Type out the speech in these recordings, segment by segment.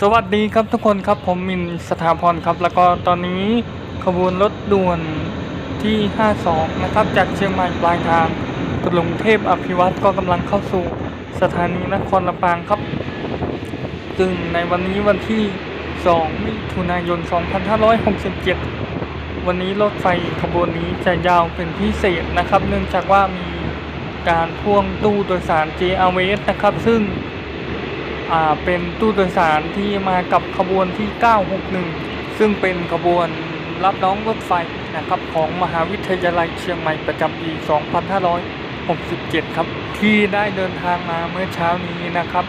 สวัสดีครับทุกคนครับผมมินสถาพรครับ แล้วก็ตอนนี้ขบวนรถด่วนที่ 52 นะครับ จากเชียงใหม่ปลายทางกรุงเทพอภิวัตรก็กำลังเข้าสู่สถานีนครลำปางครับ ซึ่งในวันนี้วันที่ 2 มิถุนายน 2567 วันนี้รถไฟขบวนนี้จะยาวเป็นพิเศษนะครับ เนื่องจากว่ามีการพ่วงตู้โดยสาร JRWS นะครับ ซึ่ง เป็นตู้โดยสารที่มากับขบวนที่ 961 ซึ่งเป็นขบวนรับน้องรถไฟนะครับของมหาวิทยาลัยเชียงใหม่ประจำปี 2567 ครับ ที่ได้เดินทางมาเมื่อเช้านี้นะครับ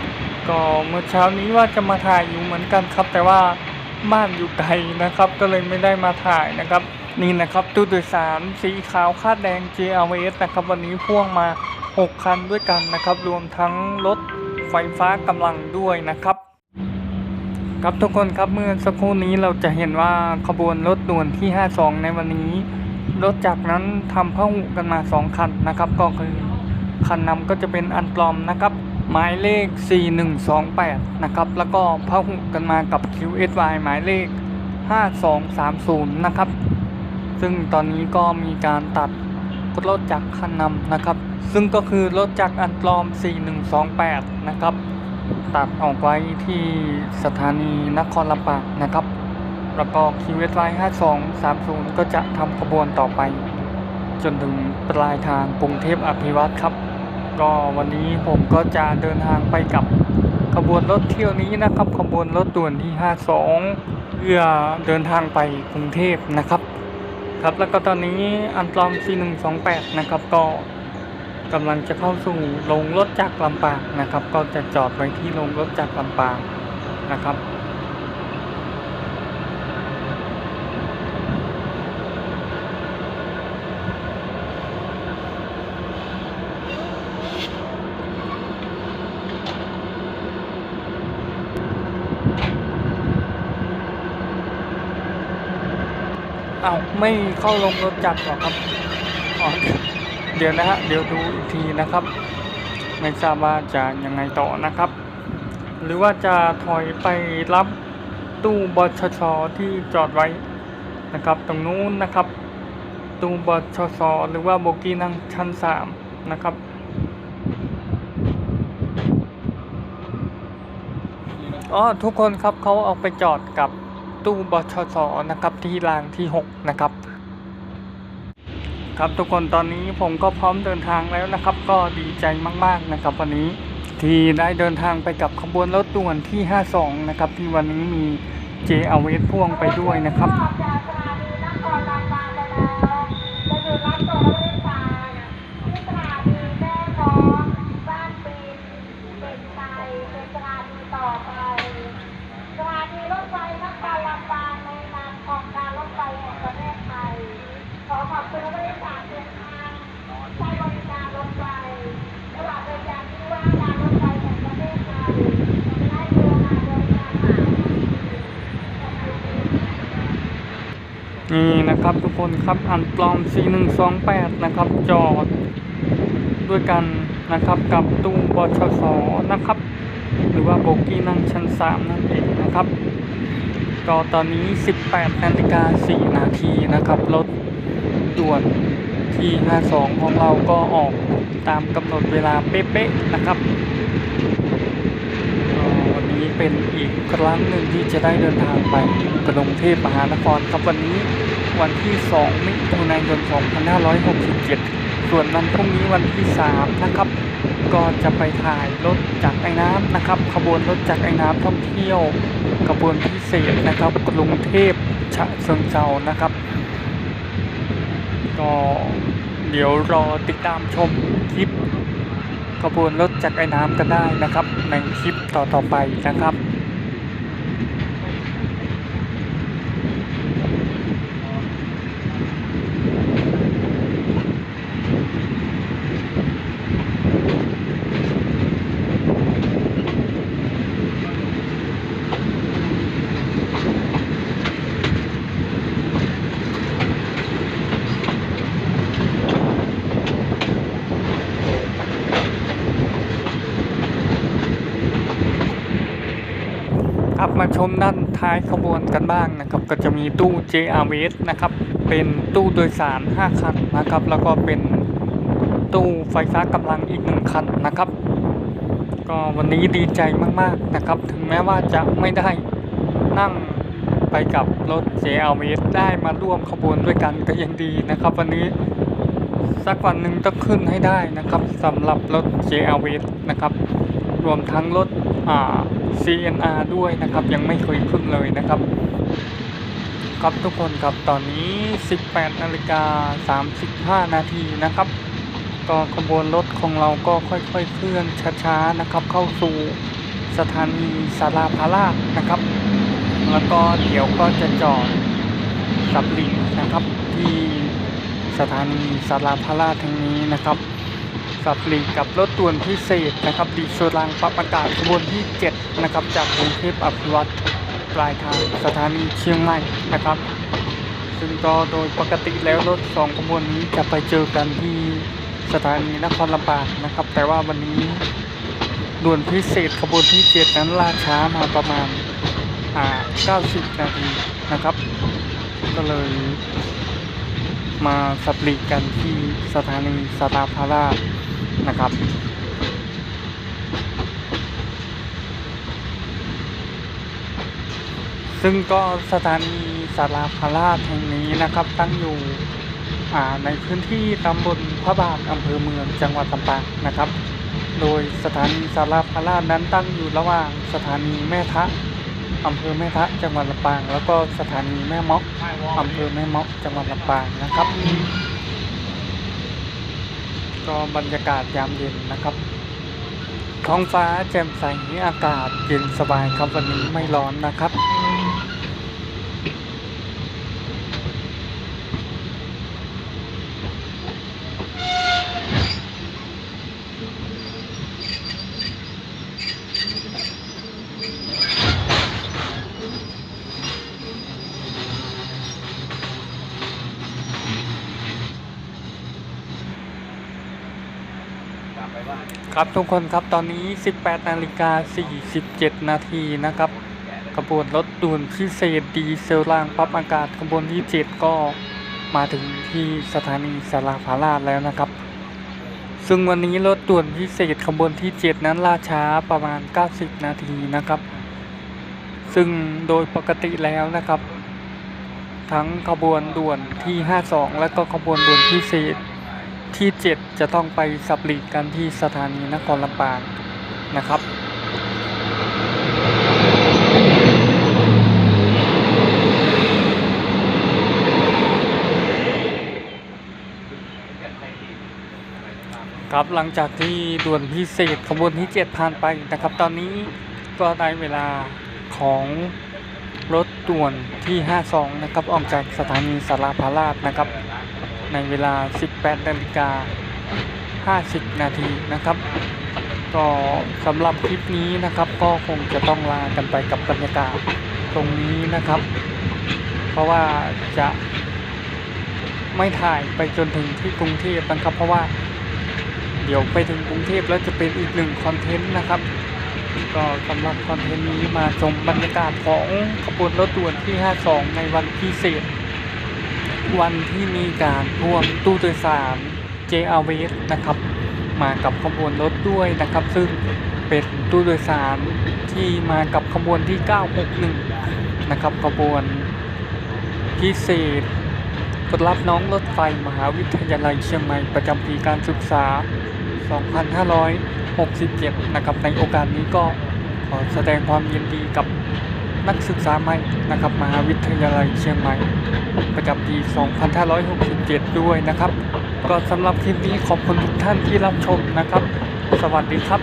ก็เมื่อเช้านี้ว่าจะมาถ่ายอยู่เหมือนกันครับ แต่ว่าบ้านอยู่ไกลนะครับ ก็เลยไม่ได้มาถ่ายนะครับ นี่นะครับตู้โดยสารสีขาวคาดแดง JRS นะครับ วันนี้พ่วงมา 6 คันด้วยกันนะครับ รวมทั้งรถ ไฟฟ้ากำลังด้วยนะครับ ครับทุกคนครับเมื่อสักครู่นี้เราจะเห็นว่าขบวนรถด่วนที่ 52 ในวันนี้ รถจากนั้นทำพหุกันมา 2 คันนะครับ ก็คือคันนำก็จะเป็นอันปลอมนะครับหมายเลข 4128 นะครับ แล้วก็พหุกันมากับ QSY หมายเลข 5230 นะครับ ซึ่งตอนนี้ก็มีการตัด รถจากรคันนำนะครับ ซึ่งก็คือรถจากรอันปลอม 4128 นะครับ ตัดออกไว้ที่สถานีนครลำปางนะครับแล้วก็คิวเอสไลน์5230 ก็จะทำขบวนต่อไป จนถึงปลายทางกรุงเทพอภิวัตรครับ ก็วันนี้ผมก็จะเดินทางไปกับขบวนรถเที่ยวนี้นะครับ ขบวนรถด่วนที่ 52 เพื่อเดินทางไปกรุงเทพนะครับ ครับ แล้วก็ตอนนี้อันตรอม C128 นะครับ ก็กำลังจะเข้าสู่โรงรถจากลำปางนะครับ ก็จะจอดไว้ที่โรงรถจากลำปางนะครับ เอาไม่เข้าลงรถจักรหรอครับอ๋อเดี๋ยวนะฮะเดี๋ยวดูอีกทีนะครับ ไม่ทราบว่าจะยังไงต่อนะครับ หรือว่าจะถอยไปรับตู้บชชที่จอดไว้นะครับ ตรงนู้นนะครับ ตู้บชชหรือว่าโบกี้นั่งชั้นสามนะครับอ๋อทุกคนครับเขาเอาไปจอดกับ ตู้บชสนะครับที่รางที่ 6 นะครับ ครับทุกคนตอนนี้ผมก็พร้อมเดินทางแล้วนะครับ ก็ดีใจมาก ๆ นะครับวันนี้ที่ได้เดินทางไปกับขบวนรถด่วนที่ 52 นะครับ ที่วันนี้มีเจเอเวสพ่วงไปด้วยนะครับ จากสถานีนครลำปางไปแล้วจะหยุดรับส่งผู้โดยสารที่สถานีแม่ฟ้องบ้านปีนเป็นไทยเป็นสถานีต่อไป สถานีรถไฟนครลำปางในนามของการรถไฟแห่งประเทศไทย ขอขอบคุณผู้โดยสารเดินทางใช้บริการรถไฟระหว่างเดินทางที่ว่าการรถไฟแห่งประเทศไทยได้กรุณาบริการหา นี่นะครับทุกคนครับอันปลอม4128 นะครับ จอดด้วยกันนะครับกับตู้บชสนะครับ หรือว่าโบกี้นั่งชั้น 3 นั่นเองนะครับ ก็ตอนนี้ 18นาฬิกา4นาทีนะครับ รถด่วนที่ 52 ของเราก็ออกตามกำหนดเวลาเป๊ะๆนะครับ เป็นอีกครั้งหนึ่งที่จะได้เดินทางไปกรุงเทพมหานครครับวันนี้วันที่ 2 มิถุนายน 2567 ส่วนวันพรุ่งนี้วันที่ 3 นะครับ ก็จะไปถ่ายรถจากไอ้น้ำนะครับ ขบวนรถจากไอ้น้ำท่องเที่ยวขบวนพิเศษนะครับกรุงเทพฉะเชิงเทรานะครับ ก็เดี๋ยวรอติดตามชมคลิป ขบวนรถจากไอ้น้ำกันได้นะครับ ในคลิปต่อๆไปนะครับ มาชมด้านท้ายขบวนกันบ้างนะครับ ก็จะมีตู้ JRVS นะครับ เป็นตู้โดยสาร 5 คันนะครับ แล้วก็เป็นตู้ไฟฟ้ากำลังอีกหนึ่งคันนะครับ ก็วันนี้ดีใจมากๆนะครับ ถึงแม้ว่าจะไม่ได้นั่งไปกับรถ JRVS ได้มาร่วมขบวนด้วยกันก็ยังดีนะครับ วันนี้สักวันหนึ่งต้องขึ้นให้ได้นะครับสำหรับรถ JRVS นะครับ รวมทั้งรถ CNR ด้วยนะครับ ยังไม่เคยขึ้นเลยนะครับ ครับทุกคนครับตอนนี้ 18นาฬิกา35 นาทีนะครับก็ขบวนรถของเราก็ค่อยๆ เคลื่อนช้าๆนะครับ เข้าสู่สถานีสาราพาราชนะครับ แล้วก็เดี๋ยวก็จะจอดสับหลีนะครับที่สถานีสาราพาราชแห่งนี้นะครับ สับหลีกกับรถด่วนพิเศษนะครับดีโซลังปรับอากาศขบวนที่ 7 นะครับ จากกรุงเทพอภิวัตรปลายทางสถานีเชียงใหม่นะครับ ซึ่งก็โดยปกติแล้วรถสองขบวนนี้จะไปเจอกันที่สถานีนครลำปางนะครับ แต่ว่าวันนี้ด่วนพิเศษขบวนที่ 7 นั้นล่าช้ามาประมาณอ่า90 นาทีนะครับ ก็เลยมาสับหลีกกันที่สถานีสาราพาราช นะครับ ซึ่งก็สถานีสาราพาราแห่งนี้นะครับ ตั้งอยู่ในพื้นที่ตำบลพระบาทอำเภอเมืองจังหวัดลำปางนะครับ โดยสถานีสาราพาราชนั้นตั้งอยู่ระหว่างสถานีแม่ทะอำเภอแม่ทะจังหวัดลำปาง แล้วก็สถานีแม่มาะอำเภอแม่มาะจังหวัดลำปางนะครับ ก็บรรยากาศยามเย็นนะครับ ท้องฟ้าแจ่มใสอากาศเย็นสบายครับวันนี้ไม่ร้อนนะครับ ครับทุกคนครับตอนนี้ 18 นาฬิกา 47 นาทีนะครับขบวนรถด่วนพิเศษดีเซลรางปรับอากาศขบวนที่ 7 ก็มาถึงที่สถานีสาราพาราชแล้วนะครับ ซึ่งวันนี้รถด่วนพิเศษขบวนที่ 7 นั้นล่าช้าประมาณ 90 นาทีนะครับ ซึ่งโดยปกติแล้วนะครับ ทั้งขบวนด่วนที่ 52 และก็ขบวนด่วนพิเศษ ที่ 7 จะต้องไปสับหลีกกันที่สถานีนครลำปางนะครับครับหลังจากที่ด่วนพิเศษขบวนที่ 7 ผ่านไปนะครับ ตอนนี้ก็ได้เวลาของรถด่วนที่ 52 นะครับ ออกจากสถานีสาราพาราชนะครับ ในเวลา 18นาฬิกา50 นาทีนะครับ ก็สำหรับคลิปนี้นะครับ ก็คงจะต้องลากันไปกับบรรยากาศตรงนี้นะครับ เพราะว่าจะไม่ถ่ายไปจนถึงที่กรุงเทพนะครับ เพราะว่าเดี๋ยวไปถึงกรุงเทพแล้วจะเป็นอีกหนึ่งคอนเทนต์นะครับ ก็สำหรับคอนเทนต์นี้มาชมบรรยากาศของขบวนรถด่วนที่ 52 ในวันพิเศษ วันที่มีการร่วมตู้โดยสาร JRVS นะครับ มากับขบวนรถด้วยนะครับ ซึ่งเป็นตู้โดยสารที่มากับขบวนที่ 961 นะครับขบวนพิเศษรับน้องรถไฟมหาวิทยาลัยเชียงใหม่ประจำปีการศึกษา 2567 นะครับ ในโอกาสนี้ก็ขอแสดงความยินดีกับ นักศึกษาใหม่นะครับมหาวิทยาลัยเชียงใหม่ ประจำปี 2567 ด้วยนะครับ ก็สำหรับคลิปนี้ขอบคุณทุกท่านที่รับชมนะครับ สวัสดีครับ